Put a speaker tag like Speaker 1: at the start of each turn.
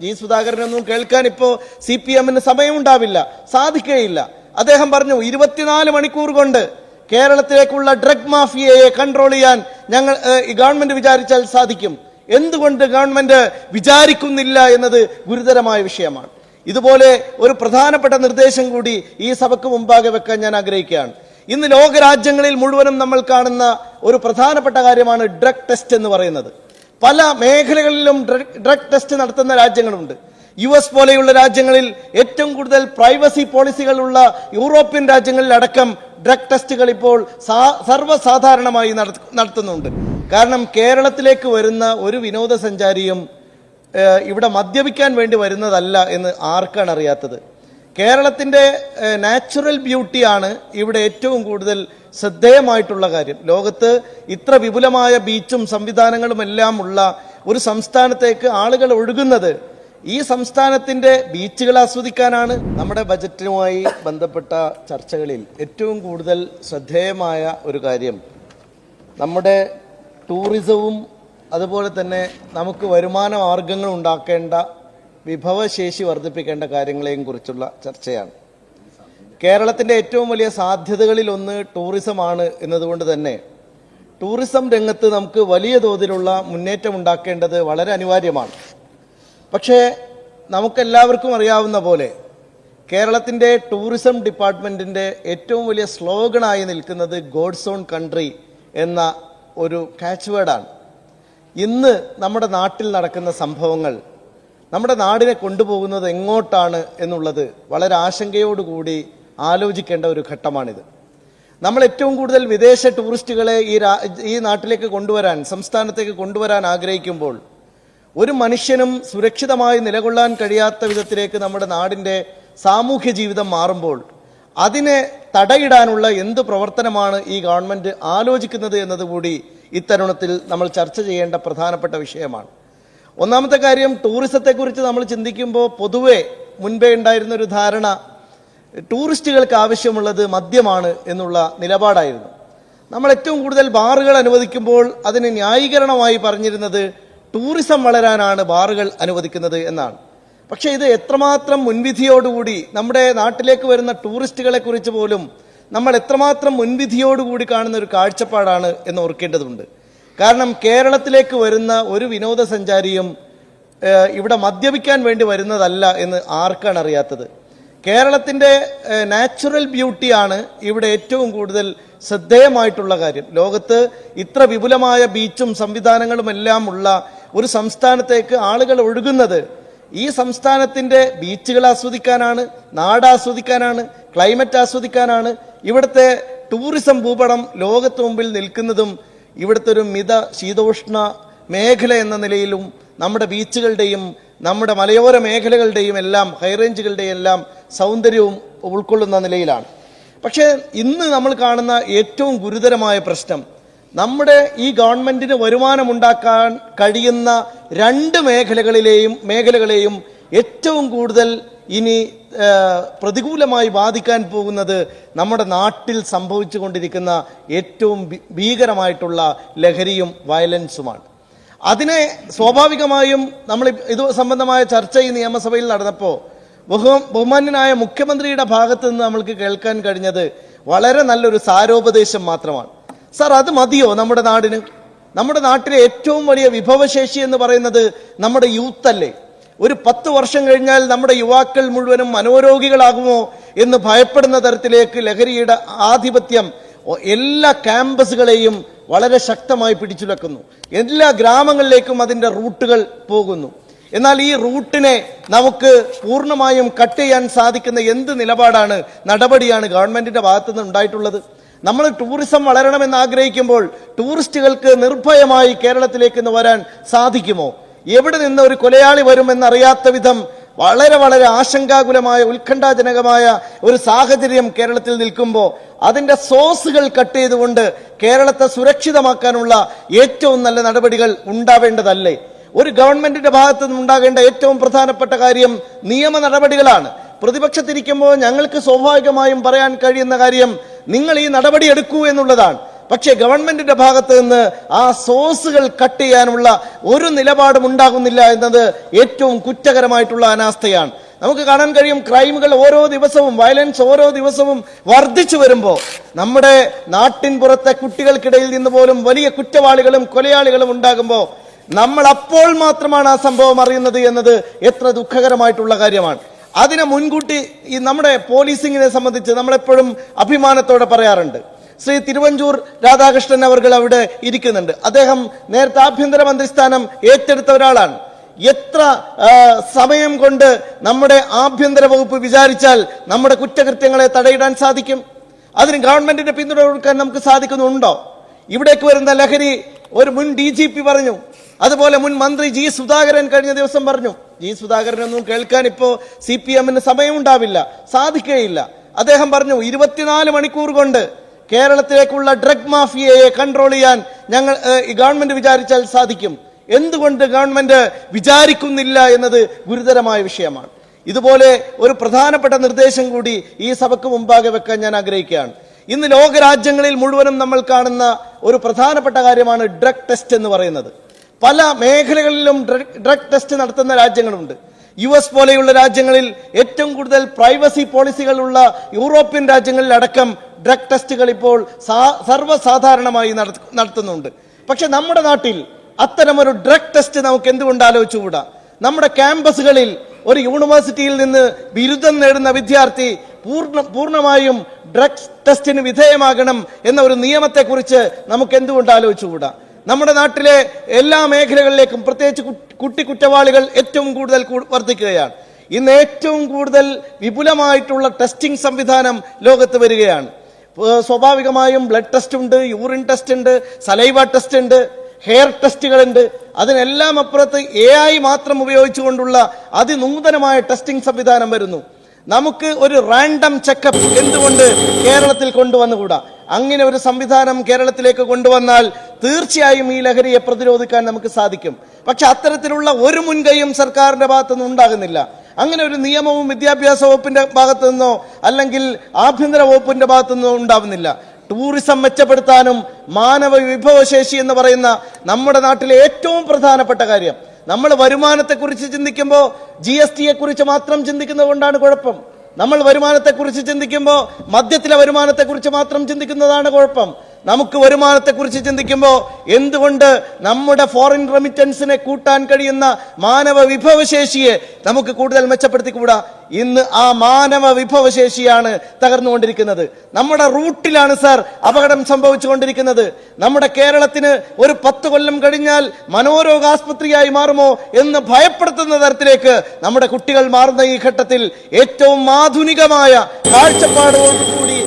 Speaker 1: G സുധാകരനൊന്നും കേൾക്കാൻ ഇപ്പോൾ C P എമ്മിന് സമയമുണ്ടാവില്ല. സാധിക്കുകയില്ല. അദ്ദേഹം പറഞ്ഞു ഇരുപത്തിനാല് മണിക്കൂർ കൊണ്ട് കേരളത്തിലേക്കുള്ള ഡ്രഗ് മാഫിയയെ കൺട്രോൾ ചെയ്യാൻ ഞങ്ങൾ ഗവൺമെന്റ് വിചാരിച്ചാൽ സാധിക്കും. എന്തുകൊണ്ട് ഗവൺമെന്റ് വിചാരിക്കുന്നില്ല എന്നത് ഗുരുതരമായ വിഷയമാണ്. ഇതുപോലെ ഒരു പ്രധാനപ്പെട്ട നിർദ്ദേശം കൂടി ഈ സഭയ്ക്ക് മുമ്പാകെ വെക്കാൻ ഞാൻ ആഗ്രഹിക്കുകയാണ്. ഇന്ന് ലോകരാജ്യങ്ങളിൽ മുഴുവനും നമ്മൾ കാണുന്ന ഒരു പ്രധാനപ്പെട്ട കാര്യമാണ് ഡ്രഗ് ടെസ്റ്റ് എന്ന് പറയുന്നത്. പല മേഖലകളിലും ഡ്രഗ് ടെസ്റ്റ് നടത്തുന്ന രാജ്യങ്ങളുണ്ട്. യു എസ് പോലെയുള്ള രാജ്യങ്ങളിൽ ഏറ്റവും കൂടുതൽ പ്രൈവസി പോളിസികളുള്ള യൂറോപ്യൻ രാജ്യങ്ങളിൽ അടക്കം ഡ്രഗ് ടെസ്റ്റുകൾ ഇപ്പോൾ സർവസാധാരണമായി നടത്ത- നടത്തുന്നുണ്ട്. കാരണം കേരളത്തിലേക്ക് വരുന്ന ഒരു വിനോദസഞ്ചാരിയും ഇവിടെ മദ്യപിക്കാൻ വേണ്ടി വരുന്നതല്ല എന്ന് ആർക്കാണ് അറിയാത്തത്? കേരളത്തിന്റെ ഏഹ്, നാച്ചുറൽ ബ്യൂട്ടിയാണ് ഇവിടെ ഏറ്റവും കൂടുതൽ ശ്രദ്ധേയമായിട്ടുള്ള കാര്യം. ലോകത്ത് ഇത്ര വിപുലമായ ബീച്ചും സംവിധാനങ്ങളും എല്ലാം ഉള്ള ഒരു സംസ്ഥാനത്തേക്ക് ആളുകൾ ഒഴുകുന്നത് ഈ സംസ്ഥാനത്തിന്റെ ബീച്ചുകൾ ആസ്വദിക്കാനാണ്. നമ്മുടെ ബജറ്റുമായി ബന്ധപ്പെട്ട ചർച്ചകളിൽ ഏറ്റവും കൂടുതൽ ശ്രദ്ധേയമായ ഒരു കാര്യം നമ്മുടെ ടൂറിസവും അതുപോലെ തന്നെ നമുക്ക് വരുമാന മാർഗങ്ങൾ ഉണ്ടാക്കേണ്ട വിഭവശേഷി വർദ്ധിപ്പിക്കേണ്ട കാര്യങ്ങളെയും കുറിച്ചുള്ള ചർച്ചയാണ്. കേരളത്തിന്റെ ഏറ്റവും വലിയ സാധ്യതകളിൽ ഒന്ന് ടൂറിസമാണ് എന്നതുകൊണ്ട് തന്നെ ടൂറിസം രംഗത്ത് നമുക്ക് വലിയ തോതിലുള്ള മുന്നേറ്റം ഉണ്ടാക്കേണ്ടത് വളരെ അനിവാര്യമാണ്. പക്ഷേ നമുക്കെല്ലാവർക്കും അറിയാവുന്ന പോലെ കേരളത്തിന്റെ ടൂറിസം ഡിപ്പാർട്ട്മെന്റിന്റെ ഏറ്റവും വലിയ സ്ലോഗണായി നിൽക്കുന്നത് ഗോഡ്സ് ഓൺ കൺട്രി എന്ന ഒരു കാച്ച് വേർഡാണ് ഇന്ന് നമ്മുടെ നാട്ടിൽ നടക്കുന്ന സംഭവങ്ങൾ നമ്മുടെ നാടിനെ കൊണ്ടുപോകുന്നത് എങ്ങോട്ടാണ് എന്നുള്ളത് വളരെ ആശങ്കയോടുകൂടി ആലോചിക്കേണ്ട ഒരു ഘട്ടമാണിത്. നമ്മൾ ഏറ്റവും കൂടുതൽ വിദേശ ടൂറിസ്റ്റുകളെ ഈ ഈ നാട്ടിലേക്ക് കൊണ്ടുവരാൻ സംസ്ഥാനത്തേക്ക് കൊണ്ടുവരാൻ ആഗ്രഹിക്കുമ്പോൾ ഒരു മനുഷ്യനും സുരക്ഷിതമായി നിലകൊള്ളാൻ കഴിയാത്ത വിധത്തിലേക്ക് നമ്മുടെ നാടിന്റെ സാമൂഹ്യ ജീവിതം മാറുമ്പോൾ അതിനെ തടയിടാനുള്ള എന്ത് പ്രവർത്തനമാണ് ഈ ഗവൺമെന്റ് ആലോചിക്കുന്നത് എന്നതുകൂടി ഇത്തരുണത്തിൽ നമ്മൾ ചർച്ച ചെയ്യേണ്ട പ്രധാനപ്പെട്ട വിഷയമാണ്. ഒന്നാമത്തെ കാര്യം ടൂറിസത്തെക്കുറിച്ച് നമ്മൾ ചിന്തിക്കുമ്പോൾ പൊതുവേ മുൻപേ ഉണ്ടായിരുന്ന ഒരു ധാരണ ടൂറിസ്റ്റുകൾക്ക് ആവശ്യമുള്ളത് മദ്യമാണ് എന്നുള്ള നിലപാടായിരുന്നു. നമ്മൾ ഏറ്റവും കൂടുതൽ ബാറുകൾ അനുവദിക്കുമ്പോൾ അതിന് ന്യായീകരണമായി പറഞ്ഞിരുന്നത് ടൂറിസം വളരാനാണ് ബാറുകൾ അനുവദിക്കുന്നത് എന്നാണ്. പക്ഷേ ഇത് എത്രമാത്രം മുൻവിധിയോടുകൂടി നമ്മുടെ നാട്ടിലേക്ക് വരുന്ന ടൂറിസ്റ്റുകളെ കുറിച്ച് പോലും നമ്മൾ എത്രമാത്രം മുൻവിധിയോടുകൂടി കാണുന്ന ഒരു കാഴ്ചപ്പാടാണ് എന്ന് ഓർക്കേണ്ടതുണ്ട്. കാരണം കേരളത്തിലേക്ക് വരുന്ന ഒരു വിനോദസഞ്ചാരിയും ഇവിടെ മദ്യപിക്കാൻ വേണ്ടി വരുന്നതല്ല എന്ന് ആർക്കാണ് അറിയാത്തത്? കേരളത്തിന്റെ നാച്ചുറൽ ബ്യൂട്ടിയാണ് ഇവിടെ ഏറ്റവും കൂടുതൽ ശ്രദ്ധേയമായിട്ടുള്ള കാര്യം. ലോകത്ത് ഇത്ര വിപുലമായ ബീച്ചും സംവിധാനങ്ങളും എല്ലാം ഉള്ള ഒരു സംസ്ഥാനത്തേക്ക് ആളുകൾ ഒഴുകുന്നത് ഈ സംസ്ഥാനത്തിന്റെ ബീച്ചുകൾ ആസ്വദിക്കാനാണ് നാട് ആസ്വദിക്കാനാണ് ക്ലൈമറ്റ് ആസ്വദിക്കാനാണ്. ഇവിടുത്തെ ടൂറിസം ഭൂപടം ലോകത്തു മുമ്പിൽ നിൽക്കുന്നതും ഇവിടുത്തെ ഒരു മിത ശീതോഷ്ണ മേഖല എന്ന നിലയിലും നമ്മുടെ ബീച്ചുകളുടെയും നമ്മുടെ മലയോര മേഖലകളുടെയും എല്ലാം ഹൈറേഞ്ചുകളുടെയും എല്ലാം സൗന്ദര്യവും ഉൾക്കൊള്ളുന്ന നിലയിലാണ്. പക്ഷേ ഇന്ന് നമ്മൾ കാണുന്ന ഏറ്റവും ഗുരുതരമായ പ്രശ്നം നമ്മുടെ ഈ ഗവൺമെന്റിന് വരുമാനമുണ്ടാക്കാൻ കഴിയുന്ന രണ്ട് മേഖലകളിലെയും മേഖലകളെയും ഏറ്റവും കൂടുതൽ ഇനി പ്രതികൂലമായി ബാധിക്കാൻ പോകുന്നത് നമ്മുടെ നാട്ടിൽ സംഭവിച്ചു കൊണ്ടിരിക്കുന്ന ഏറ്റവും ഭീകരമായിട്ടുള്ള ലഹരിയും വയലൻസുമാണ്. അതിനെ സ്വാഭാവികമായും നമ്മൾ ഇത് സംബന്ധമായ ചർച്ച ഈ നിയമസഭയിൽ നടന്നപ്പോൾ ബഹു ബഹുമാന്യനായ മുഖ്യമന്ത്രിയുടെ ഭാഗത്ത് നിന്ന് നമ്മൾക്ക് കേൾക്കാൻ കഴിഞ്ഞത് വളരെ നല്ലൊരു സാരോപദേശം മാത്രമാണ്. സാർ അത് മതിയോ നമ്മുടെ നാടിന്? നമ്മുടെ നാട്ടിലെ ഏറ്റവും വലിയ വിഭവശേഷി എന്ന് പറയുന്നത് നമ്മുടെ യൂത്ത് അല്ലേ? ഒരു പത്ത് വർഷം കഴിഞ്ഞാൽ നമ്മുടെ യുവാക്കൾ മുഴുവനും മനോരോഗികളാകുമോ എന്ന് ഭയപ്പെടുന്ന തരത്തിലേക്ക് ലഹരിയുടെ ആധിപത്യം എല്ലാ ക്യാമ്പസുകളെയും വളരെ ശക്തമായി പിടിച്ചുലക്കുന്നു. എല്ലാ ഗ്രാമങ്ങളിലേക്കും അതിന്റെ റൂട്ടുകൾ പോകുന്നു. എന്നാൽ ഈ റൂട്ടിനെ നമുക്ക് പൂർണമായും കട്ട് ചെയ്യാൻ സാധിക്കുന്ന എന്ത് നിലപാടാണ് നടപടിയാണ് ഗവൺമെന്റിന്റെ ഭാഗത്തു നിന്ന് ഉണ്ടായിട്ടുള്ളത്? നമ്മൾ ടൂറിസം വളരണമെന്ന് ആഗ്രഹിക്കുമ്പോൾ ടൂറിസ്റ്റുകൾക്ക് നിർഭയമായി കേരളത്തിലേക്ക് വരാൻ സാധിക്കുമോ? എവിടെ നിന്ന് ഒരു കൊലയാളി വരുമെന്നറിയാത്ത വിധം വളരെ വളരെ ആശങ്കാകുലമായ ഉത്കണ്ഠാജനകമായ ഒരു സാഹചര്യം കേരളത്തിൽ നിൽക്കുമ്പോൾ അതിന്റെ സോസുകൾ കട്ട് ചെയ്തുകൊണ്ട് കേരളത്തെ സുരക്ഷിതമാക്കാനുള്ള ഏറ്റവും നല്ല നടപടികൾ ഉണ്ടാവേണ്ടതല്ലേ? ഒരു ഗവൺമെന്റിന്റെ ഭാഗത്ത് നിന്നുണ്ടാകേണ്ട ഏറ്റവും പ്രധാനപ്പെട്ട കാര്യം നിയമ നടപടികളാണ്. പ്രതിപക്ഷത്തിരിക്കുമ്പോൾ ഞങ്ങൾക്ക് സ്വാഭാവികമായും പറയാൻ കഴിയുന്ന കാര്യം നിങ്ങൾ ഈ നടപടി എടുക്കൂ എന്നുള്ളതാണ്. പക്ഷേ ഗവൺമെന്റിന്റെ ഭാഗത്ത് നിന്ന് ആ സോഴ്സുകൾ കട്ട് ചെയ്യാനുള്ള ഒരു നിലപാടും ഉണ്ടാകുന്നില്ല എന്നത് ഏറ്റവും കുറ്റകരമായിട്ടുള്ള അനാസ്ഥയാണ്. നമുക്ക് കാണാൻ കഴിയും ക്രൈമുകൾ ഓരോ ദിവസവും വയലൻസ് ഓരോ ദിവസവും വർദ്ധിച്ചു വരുമ്പോൾ നമ്മുടെ നാട്ടിൻ പുറത്തെ കുട്ടികൾക്കിടയിൽ നിന്ന് പോലും വലിയ കുറ്റവാളികളും കൊലയാളികളും ഉണ്ടാകുമ്പോൾ നമ്മൾ അപ്പോൾ മാത്രമാണ് ആ സംഭവം അറിയുന്നത് എന്നത് എത്ര ദുഃഖകരമായിട്ടുള്ള കാര്യമാണ്. അതിനെ മുൻകൂട്ടി ഈ നമ്മുടെ പോലീസിങ്ങിനെ സംബന്ധിച്ച് നമ്മളെപ്പോഴും അഭിമാനത്തോടെ പറയാറുണ്ട്. ശ്രീ തിരുവഞ്ചൂർ രാധാകൃഷ്ണൻ അവർ അവിടെ ഇരിക്കുന്നുണ്ട്. അദ്ദേഹം നേരത്തെ ആഭ്യന്തരമന്ത്രി സ്ഥാനം ഏറ്റെടുത്ത ഒരാളാണ്. എത്ര സമയം കൊണ്ട് നമ്മുടെ ആഭ്യന്തര വകുപ്പ് വിചാരിച്ചാൽ നമ്മുടെ കുറ്റകൃത്യങ്ങളെ തടയിടാൻ സാധിക്കും? അതിന് ഗവൺമെന്റിന്റെ പിന്തുണ കൊടുക്കാൻ നമുക്ക് സാധിക്കുന്നുണ്ടോ? ഇവിടേക്ക് വരുന്ന ലഹരി ഒരു മുൻ ഡി ജി പി പറഞ്ഞു. അതുപോലെ മുൻ മന്ത്രി ജി സുധാകരൻ കഴിഞ്ഞ ദിവസം പറഞ്ഞു. ജി സുധാകരനൊന്നും കേൾക്കാൻ ഇപ്പോ സി പി എമ്മിന് സമയമുണ്ടാവില്ല. സാധിക്കുകയില്ല. അദ്ദേഹം പറഞ്ഞു ഇരുപത്തിനാല് മണിക്കൂർ കൊണ്ട് കേരളത്തിലേക്കുള്ള ഡ്രഗ് മാഫിയയെ കൺട്രോൾ ചെയ്യാൻ ഞങ്ങൾ ഗവൺമെന്റ് വിചാരിച്ചാൽ സാധിക്കും. എന്തുകൊണ്ട് ഗവൺമെന്റ് വിചാരിക്കുന്നില്ല എന്നത് ഗുരുതരമായ വിഷയമാണ്. ഇതുപോലെ ഒരു പ്രധാനപ്പെട്ട നിർദ്ദേശം കൂടി ഈ സഭയ്ക്ക് മുമ്പാകെ വെക്കാൻ ഞാൻ ആഗ്രഹിക്കുകയാണ്. ഇന്ന് ലോകരാജ്യങ്ങളിൽ മുഴുവനും നമ്മൾ കാണുന്ന ഒരു പ്രധാനപ്പെട്ട കാര്യമാണ് ഡ്രഗ് ടെസ്റ്റ് എന്ന് പറയുന്നത്. പല മേഖലകളിലും ഡ്രഗ് ടെസ്റ്റ് നടത്തുന്ന രാജ്യങ്ങളുണ്ട്. യു എസ് പോലെയുള്ള രാജ്യങ്ങളിൽ ഏറ്റവും കൂടുതൽ പ്രൈവസി പോളിസികളുള്ള യൂറോപ്യൻ രാജ്യങ്ങളിൽ അടക്കം ഡ്രഗ് ടെസ്റ്റുകൾ ഇപ്പോൾ സർവസാധാരണമായി നടത്തുന്നുണ്ട്. പക്ഷെ നമ്മുടെ നാട്ടിൽ അത്തരമൊരു ഡ്രഗ് ടെസ്റ്റ് നമുക്ക് എന്തുകൊണ്ട് ആലോചിച്ചുകൂടാ? നമ്മുടെ ക്യാമ്പസുകളിൽ ഒരു യൂണിവേഴ്സിറ്റിയിൽ നിന്ന് ബിരുദം നേടുന്ന വിദ്യാർത്ഥി പൂർണ പൂർണമായും ഡ്രഗ്സ് ടെസ്റ്റിന് വിധേയമാകണം എന്ന ഒരു നിയമത്തെക്കുറിച്ച് നമുക്ക് എന്തുകൊണ്ട് ആലോചിച്ചുകൂടാ? നമ്മുടെ നാട്ടിലെ എല്ലാ മേഖലകളിലേക്കും പ്രത്യേകിച്ച് കുട്ടി കുറ്റവാളികൾ ഏറ്റവും കൂടുതൽ വർദ്ധിക്കുകയാണ്. ഇന്ന് ഏറ്റവും കൂടുതൽ വിപുലമായിട്ടുള്ള ടെസ്റ്റിംഗ് സംവിധാനം ലോകത്ത് വരികയാണ്. സ്വാഭാവികമായും ബ്ലഡ് ടെസ്റ്റ് ഉണ്ട് യൂറിൻ ടെസ്റ്റ് ഉണ്ട് സലൈവ ടെസ്റ്റ് ഉണ്ട് ഹെയർ ടെസ്റ്റുകളുണ്ട് അതിനെല്ലാം അപ്പുറത്ത് എ ഐ മാത്രം ഉപയോഗിച്ചുകൊണ്ടുള്ള അതിനൂതനമായ ടെസ്റ്റിംഗ് സംവിധാനം വരുന്നു. നമുക്ക് ഒരു റാൻഡം ചെക്കപ്പ് എന്തുകൊണ്ട് കേരളത്തിൽ കൊണ്ടുവന്നുകൂടാ? അങ്ങനെ ഒരു സംവിധാനം കേരളത്തിലേക്ക് കൊണ്ടുവന്നാൽ തീർച്ചയായും ഈ ലഹരിയെ പ്രതിരോധിക്കാൻ നമുക്ക് സാധിക്കും. പക്ഷെ അത്തരത്തിലുള്ള ഒരു മുൻകൈയും സർക്കാരിന്റെ ഭാഗത്തുനിന്ന് ഉണ്ടാകുന്നില്ല. അങ്ങനെ ഒരു നിയമവും വിദ്യാഭ്യാസ വകുപ്പിന്റെ ഭാഗത്തു നിന്നോ അല്ലെങ്കിൽ ആഭ്യന്തര വകുപ്പിന്റെ ഭാഗത്തു നിന്നോ ഉണ്ടാകുന്നില്ല ടൂറിസം മെച്ചപ്പെടുത്താനും മാനവ വിഭവശേഷി എന്ന് പറയുന്ന നമ്മുടെ നാട്ടിലെ ഏറ്റവും പ്രധാനപ്പെട്ട കാര്യം. നമ്മൾ വരുമാനത്തെക്കുറിച്ച് ചിന്തിക്കുമ്പോൾ ജി എസ് ടിയെ കുറിച്ച് മാത്രം ചിന്തിക്കുന്നത് കൊണ്ടാണ് കുഴപ്പം. നമ്മൾ വരുമാനത്തെക്കുറിച്ച് ചിന്തിക്കുമ്പോൾ മദ്യത്തിലെ വരുമാനത്തെക്കുറിച്ച് മാത്രം ചിന്തിക്കുന്നതാണ് കുഴപ്പം. നമുക്ക് വരുമാനത്തെക്കുറിച്ച് ചിന്തിക്കുമ്പോൾ എന്തുകൊണ്ട് നമ്മുടെ ഫോറിൻ റെമിറ്റൻസിനെ കൂട്ടാൻ കഴിയുന്ന മാനവ വിഭവശേഷിയെ നമുക്ക് കൂടുതൽ മെച്ചപ്പെടുത്തിക്കൂടാ? ഇന്ന് ആ മാനവ വിഭവശേഷിയാണ് തകർന്നുകൊണ്ടിരിക്കുന്നത്. നമ്മുടെ റൂട്ടിലാണ് സാർ അപകടം സംഭവിച്ചുകൊണ്ടിരിക്കുന്നത്. നമ്മുടെ കേരളത്തിന് ഒരു പത്ത് കൊല്ലം കഴിഞ്ഞാൽ മനോരോഗാസ്പത്രിയായി മാറുമോ എന്ന് ഭയപ്പെടുത്തുന്ന തരത്തിലേക്ക് നമ്മുടെ കുട്ടികൾ മാറുന്ന ഈ ഘട്ടത്തിൽ ഏറ്റവും ആധുനികമായ കാഴ്ചപ്പാടോടുകൂടി